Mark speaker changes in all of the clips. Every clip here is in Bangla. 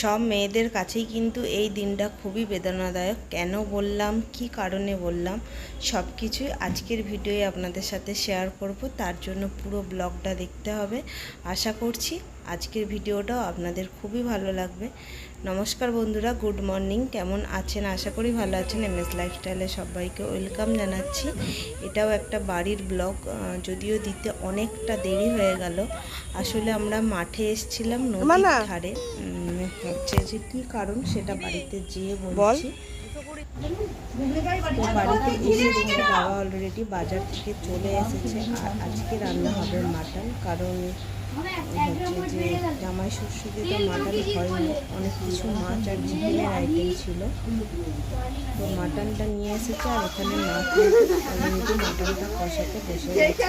Speaker 1: সব মেয়েদের কাছেই কিন্তু এই দিনটা খুবই বেদনাদায়ক। কেন বললাম? কি কারণে বললাম? সব কিছুই আজকের ভিডিওয়ে আপনাদের সাথে শেয়ার করব। তার জন্য পুরো ব্লগটা দেখতে হবে। আশা করছি আজকের ভিডিওটাও আপনাদের খুবই ভালো লাগবে। নমস্কার বন্ধুরা গুড মর্নিং কেমন আছেন? আশা করি ভালো আছেন। এম এস লাইফস্টাইলে সবাইকে ওয়েলকাম জানাচ্ছি। এটাও একটা বাড়ির ব্লগ যদিও দিতে অনেকটা দেরি হয়ে গেল। আসলে আমরা মাঠে এসেছিলাম নদীর ধারে। যে কি কারণ সেটা বাড়িতে যেয়ে বলছি। বাড়িতে এসে দেখি বাবা অলরেডি বাজার থেকে চলে এসেছে। আর আজকে রান্না হবে মাটন কারণ জামাই ষষ্ঠীতে তো মাটন হয়নি। অনেক কিছু মাছ আর চিকেনের আইটেম ছিল। তো মাটনটা নিয়ে এসেছে আর এখানে মাছ অলরেডি মাটনটা কষাতে বসে গেছে।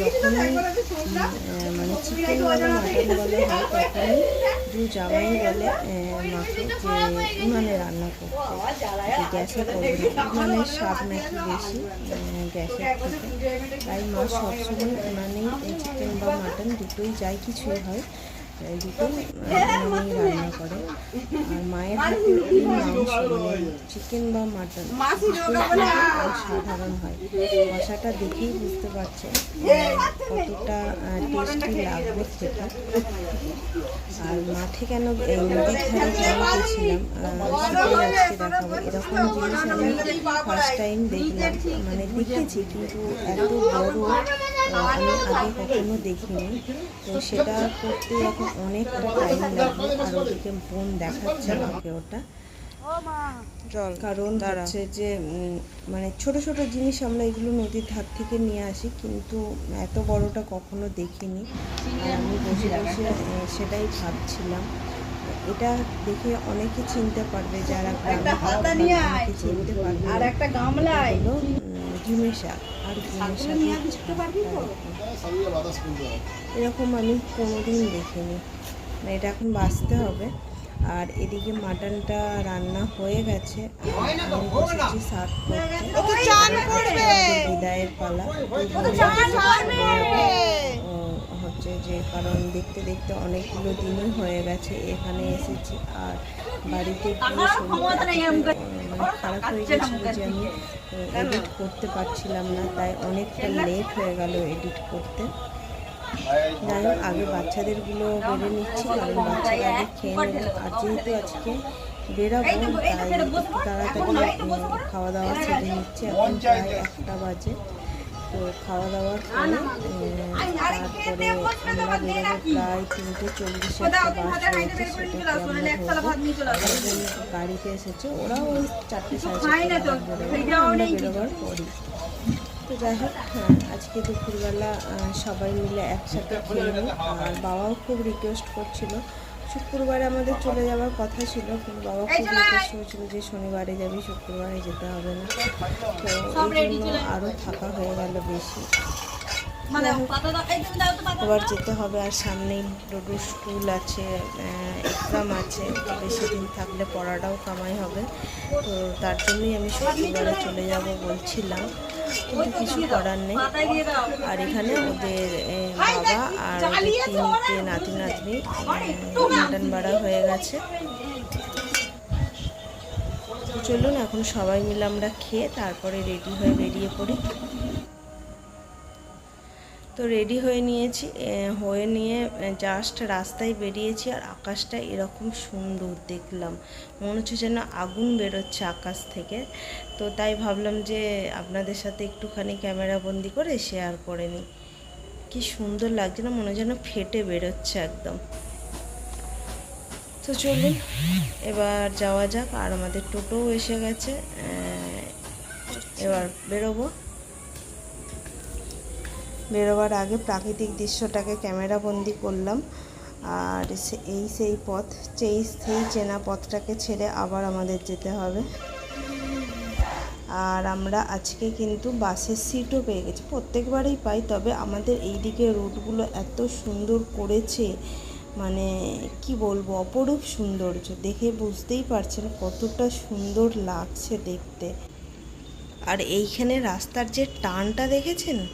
Speaker 1: যখনই মানে চিকেন বলে মাটন বলে হয় তখনই দু জামাই বলে মাকে যে উনানে রান্না করতে। গ্যাসে করবে উনানের স্বাদ নাকি বেশি গ্যাসের তাই মা সবসময় উনানেই চিকেন বা মাটন দুটোই যাই কিছুই হয়। দুটোই রান্না করে। আর মায়ের হাতে এই মাংস চিকেন বা মাটন সাধারণ হয়। কষাটা দেখেই বুঝতে পারছে কতটা টেস্টি লাগবে খেতে। আর মাঠে কেন নদীর ধারে কেন গেছিলাম সেটাই আজকে দেখাবো। এরকম জিনিস আমি ফার্স্ট টাইম দেখলাম। মানে দেখেছি কিন্তু এত বড় আমি আগে কখনো দেখিনি তো সেটা করতে এখন অনেকটা টাইম লাগবে আর ওদিকে বোন দেখাচ্ছে আমাকে ওটা
Speaker 2: জল
Speaker 1: কারণ হচ্ছে যে মানে ছোট ছোট জিনিস আমরা এগুলো নদীর ধার থেকে নিয়ে আসি কিন্তু এত বড়টা কখনো দেখিনি আমি বসে বসে সেটাই ভাবছিলাম এটা দেখে অনেকে চিনতে পারবে যারা চিনতে পারবে
Speaker 2: আর একটা গামলায়।
Speaker 1: শাক আর ঝিমে এরকম আমি কোনোদিন দেখিনি। মানে এটা এখন বাঁচতে হবে। আর এদিকে মাটনটা রান্না হয়ে গেছে। বিদায়ের পালা। ও, হচ্ছে যে কারণ দেখতে দেখতে অনেকগুলো দিনই হয়ে গেছে। এখানে এসেছি আর বাড়িতে মানে খারাপ হয়ে গেছিল যে আমি এডিট করতে পারছিলাম না তাই অনেকটা লেট হয়ে গেল এডিট করতে। যাই হোক আগে বাচ্চাদেরগুলো বেড়ে নিচ্ছি কারণ বাচ্চারা আগে খেয়ে নেবে। আর যেহেতু আজকে বেরাবো তাই তাড়াতাড়ি খাওয়া দাওয়া সেরে নিচ্ছে এখন প্রায় একটা বাজে। তো খাওয়া দাওয়ার পরে তারপরে আমরা বেরোবো প্রায় তিনটে চল্লিশে একটা বাস রয়েছে সেটাকে আমরা গাড়িতে এসেছে ওরাও ওই চারটে সাড়ে চারটে আমরা বেরোবার পরই তো যাই হোক হ্যাঁ, আজকে দুপুরবেলা সবাই মিলে একসাথে খেয়ে আর বাবাও খুব রিকোয়েস্ট করছিল শুক্রবারে আমাদের চলে যাওয়ার কথা ছিল কিন্তু বাবা খুব রিকোয়েস্ট করেছিল যে শনিবারে যাবি শুক্রবারে যেতে হবে না। তো এই জন্য আরও থাকা হয়ে গেল বেশি। এবার যেতে হবে আর সামনেই ডোডো স্কুল আছে এক্সাম আছে বেশি দিন থাকলে পড়াটাও কামাই হবে। তো তার জন্যই আমি শুক্রবারে চলে যাব বলছিলাম কিন্তু কিছু করার নেই। আর এখানে ওদের বাবা আর ওদের তিনটে নাতি নাতনি মাটন বাড়া হয়ে গেছে। চলুন এখন সবাই মিলে আমরা খেয়ে তারপরে রেডি হয়ে বেরিয়ে পড়ি। তো রেডি হয়ে নিয়েছি হয়ে নিয়ে জাস্ট রাস্তায় বেরিয়েছি আর আকাশটা এরকম সুন্দর দেখলাম। মনে হচ্ছে যেন আগুন বেরোচ্ছে আকাশ থেকে। তো তাই ভাবলাম যে আপনাদের সাথে একটুখানি ক্যামেরা বন্দি করে শেয়ার করে নিই। কি সুন্দর লাগছে না, মনে যেন ফেটে বেরোচ্ছে একদম। তো চলুন, এবার যাওয়া যাক। আর আমাদের টোটোও এসে গেছে এবার বেরোবো। বেরোবার আগে প্রাকৃতিক দৃশ্যটাকে ক্যামেরা বন্দি করলাম। আর এই সেই পথ, সেই সেই চেনা পথটাকে ছেড়ে আবার আমাদের যেতে হবে। আর আমরা আজকে কিন্তু বাসের সিটও পেয়ে গেছি। প্রত্যেকবারেই পাই, তবে আমাদের এই দিকের রুটগুলো এত সুন্দর করেছে মানে কি বলব, অপরূপ সৌন্দর্য। দেখে বুঝতেই পারছেন কতটা সুন্দর লাগছে দেখতে। আর এইখানে রাস্তার যে টানটা দেখেছেন?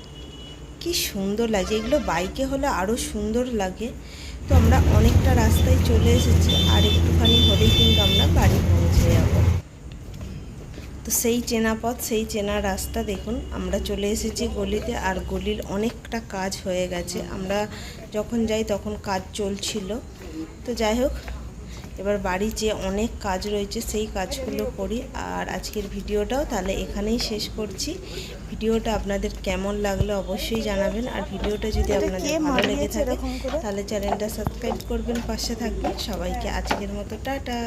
Speaker 1: কি সুন্দর লাগে। এগুলো বাইকে হলে আরও সুন্দর লাগে। তো আমরা অনেকটা রাস্তায় চলে এসেছি। আর একটুখানি হলেই কিন্তু আমরা বাড়ি পৌঁছে যাব। তো সেই চেনা পথ সেই চেনা রাস্তা দেখুন। আমরা চলে এসেছি গলিতে আর গলির অনেকটা কাজ হয়ে গেছে। আমরা যখন যাই তখন কাজ চলছিল। তো যাই হোক এবার বাড়ি যে অনেক কাজ রয়েছে সেই কাজগুলো করি। আর আজকের ভিডিওটাও তাহলে এখানেই শেষ করছি। ভিডিওটা আপনাদের কেমন লাগল অবশ্যই জানাবেন। আর ভিডিওটা যদি আপনাদের ভালো লেগে থাকে তাহলে চ্যানেলটা সাবস্ক্রাইব করবেন পাশে থাকবেন। সবাইকে আজকের মতো টাটা।